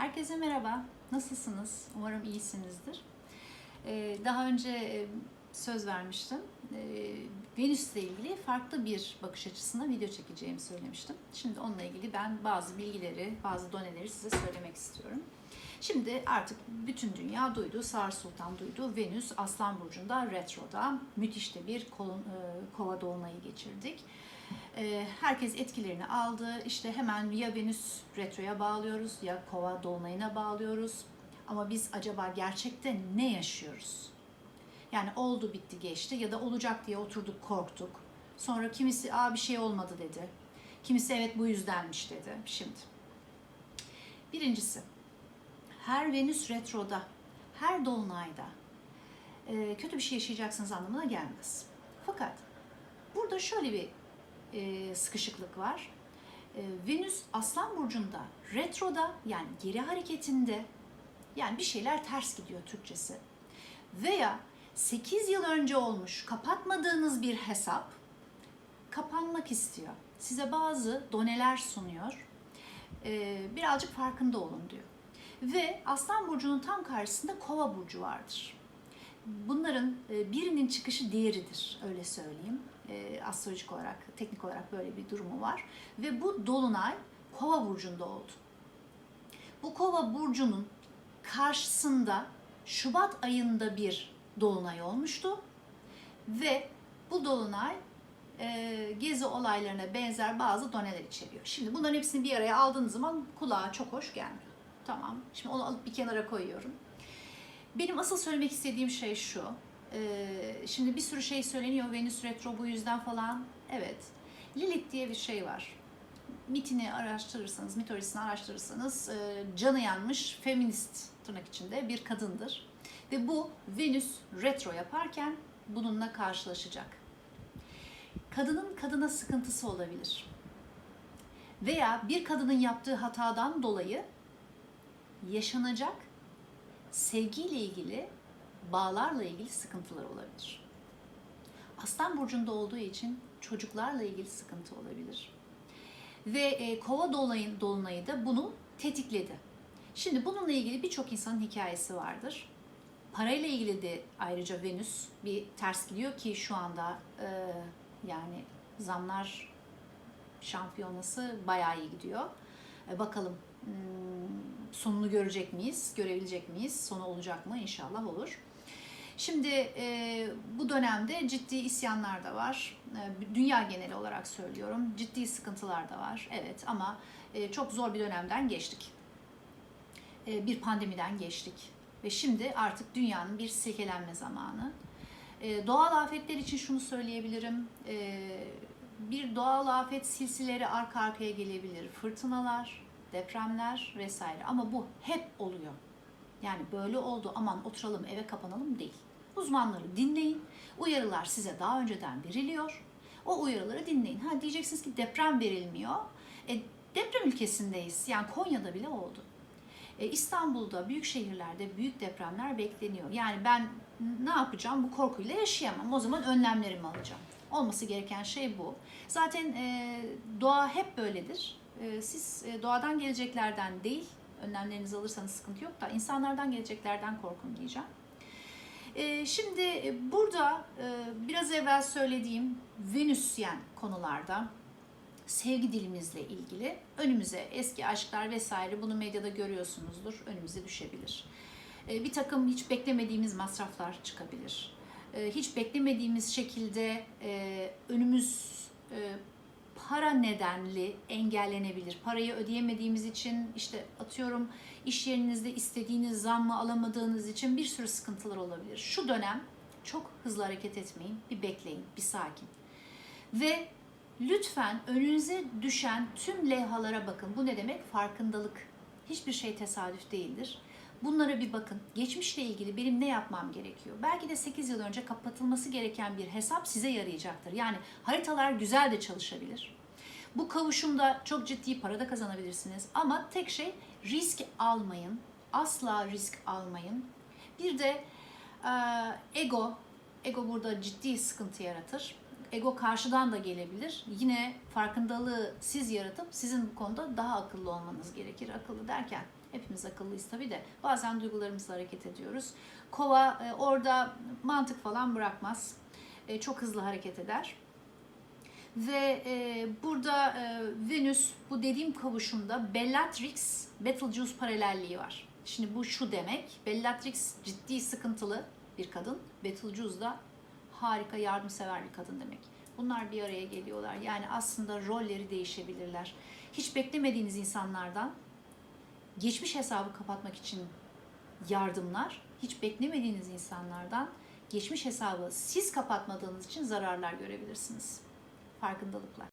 Herkese merhaba. Nasılsınız? Umarım iyisinizdir. Ee, daha önce e, söz vermiştim. Ee, Venüs'le ilgili farklı bir bakış açısına video çekeceğimi söylemiştim. Şimdi onunla ilgili ben bazı bilgileri, bazı doneleri size söylemek istiyorum. Şimdi artık bütün dünya duydu, Sar Sultan duydu. Venüs Aslan Burcu'nda retroda müthiş de bir e, kova dolunayı geçirdik. E, herkes etkilerini aldı. İşte hemen ya Venüs retroya bağlıyoruz ya kova dolunayına bağlıyoruz. Ama biz acaba gerçekte ne yaşıyoruz? Yani oldu bitti geçti ya da olacak diye oturduk korktuk. Sonra kimisi aa bir şey olmadı dedi. Kimisi evet bu yüzdenmiş dedi. Şimdi birincisi her Venüs retroda, her dolunayda e, kötü bir şey yaşayacaksınız anlamına gelmez. Fakat burada şöyle bir e, sıkışıklık var. E, Venüs Aslan Burcu'nda retroda yani geri hareketinde yani bir şeyler ters gidiyor Türkçesi. Veya 8 yıl önce olmuş kapatmadığınız bir hesap kapanmak istiyor. Size bazı doneler sunuyor. E, birazcık farkında olun diyor. Ve Aslan Burcu'nun tam karşısında Kova Burcu vardır. Bunların birinin çıkışı diğeridir, öyle söyleyeyim. E, astrolojik olarak, teknik olarak böyle bir durumu var. Ve bu Dolunay Kova Burcu'nda oldu. Bu Kova Burcu'nun karşısında Şubat ayında bir Dolunay olmuştu. Ve bu Dolunay e, gezi olaylarına benzer bazı doneler içeriyor. Şimdi bunların hepsini bir araya aldığınız zaman kulağa çok hoş gelmiyor. Tamam. Şimdi onu alıp bir kenara koyuyorum. Benim asıl söylemek istediğim şey şu. Ee, şimdi bir sürü şey söyleniyor. Venüs retro bu yüzden falan. Evet. Lilith diye bir şey var. Mitini araştırırsanız, mitolojisini araştırırsanız e, canı yanmış feminist tırnak içinde bir kadındır. Ve bu Venüs retro yaparken bununla karşılaşacak. Kadının kadına sıkıntısı olabilir. Veya bir kadının yaptığı hatadan dolayı yaşanacak sevgiyle ilgili, bağlarla ilgili sıkıntılar olabilir. Aslan burcunda olduğu için çocuklarla ilgili sıkıntı olabilir. Ve e, kova dolayı, dolunayı da bunu tetikledi. Şimdi bununla ilgili birçok insanın hikayesi vardır. Parayla ilgili de ayrıca Venüs bir ters gidiyor ki şu anda e, yani zamlar şampiyonası bayağı iyi gidiyor. E, bakalım hmm, sonunu görecek miyiz? Görebilecek miyiz? Sonu olacak mı? İnşallah olur. Şimdi e, bu dönemde ciddi isyanlar da var. E, dünya geneli olarak söylüyorum. Ciddi sıkıntılar da var. Evet ama e, çok zor bir dönemden geçtik. E, bir pandemiden geçtik. Ve şimdi artık dünyanın bir silkelenme zamanı. E, doğal afetler için şunu söyleyebilirim. E, bir doğal afet silsileri arka arkaya gelebilir. Fırtınalar, depremler vesaire ama bu hep oluyor. Yani böyle oldu aman oturalım eve kapanalım değil. Uzmanları dinleyin. Uyarılar size daha önceden veriliyor. O uyarıları dinleyin. Ha diyeceksiniz ki deprem verilmiyor. E, deprem ülkesindeyiz. Yani Konya'da bile oldu. E, İstanbul'da, büyük şehirlerde büyük depremler bekleniyor. Yani ben ne yapacağım? Bu korkuyla yaşayamam. O zaman önlemlerimi alacağım. Olması gereken şey bu. Zaten e, doğa hep böyledir. E, siz e, doğadan geleceklerden değil, önlemlerinizi alırsanız sıkıntı yok da insanlardan geleceklerden korkun diyeceğim. E, şimdi e, burada e, biraz evvel söylediğim Venüsyen konularda sevgi dilimizle ilgili önümüze eski aşklar vesaire bunu medyada görüyorsunuzdur önümüze düşebilir. E, bir takım hiç beklemediğimiz masraflar çıkabilir. E, hiç beklemediğimiz şekilde e, önümüz para nedenli engellenebilir. Parayı ödeyemediğimiz için işte atıyorum iş yerinizde istediğiniz zammı alamadığınız için bir sürü sıkıntılar olabilir. Şu dönem çok hızlı hareket etmeyin. Bir bekleyin, bir sakin. Ve lütfen önünüze düşen tüm levhalara bakın. Bu ne demek? Farkındalık. Hiçbir şey tesadüf değildir. Bunlara bir bakın. Geçmişle ilgili benim ne yapmam gerekiyor? Belki de 8 yıl önce kapatılması gereken bir hesap size yarayacaktır. Yani haritalar güzel de çalışabilir. Bu kavuşumda çok ciddi para da kazanabilirsiniz. Ama tek şey risk almayın. Asla risk almayın. Bir de e, ego, ego burada ciddi sıkıntı yaratır. Ego karşıdan da gelebilir. Yine farkındalığı siz yaratıp sizin bu konuda daha akıllı olmanız gerekir. Akıllı derken Hepimiz akıllıyız tabii de bazen duygularımızla hareket ediyoruz. Kova e, orada mantık falan bırakmaz. E, çok hızlı hareket eder. Ve e, burada e, Venüs bu dediğim kavuşumda Bellatrix Betelgeuse paralelliği var. Şimdi bu şu demek. Bellatrix ciddi sıkıntılı bir kadın. Betelgeuse da harika yardımsever bir kadın demek. Bunlar bir araya geliyorlar. Yani aslında rolleri değişebilirler. Hiç beklemediğiniz insanlardan geçmiş hesabı kapatmak için yardımlar, hiç beklemediğiniz insanlardan geçmiş hesabı siz kapatmadığınız için zararlar görebilirsiniz. Farkındalıklar.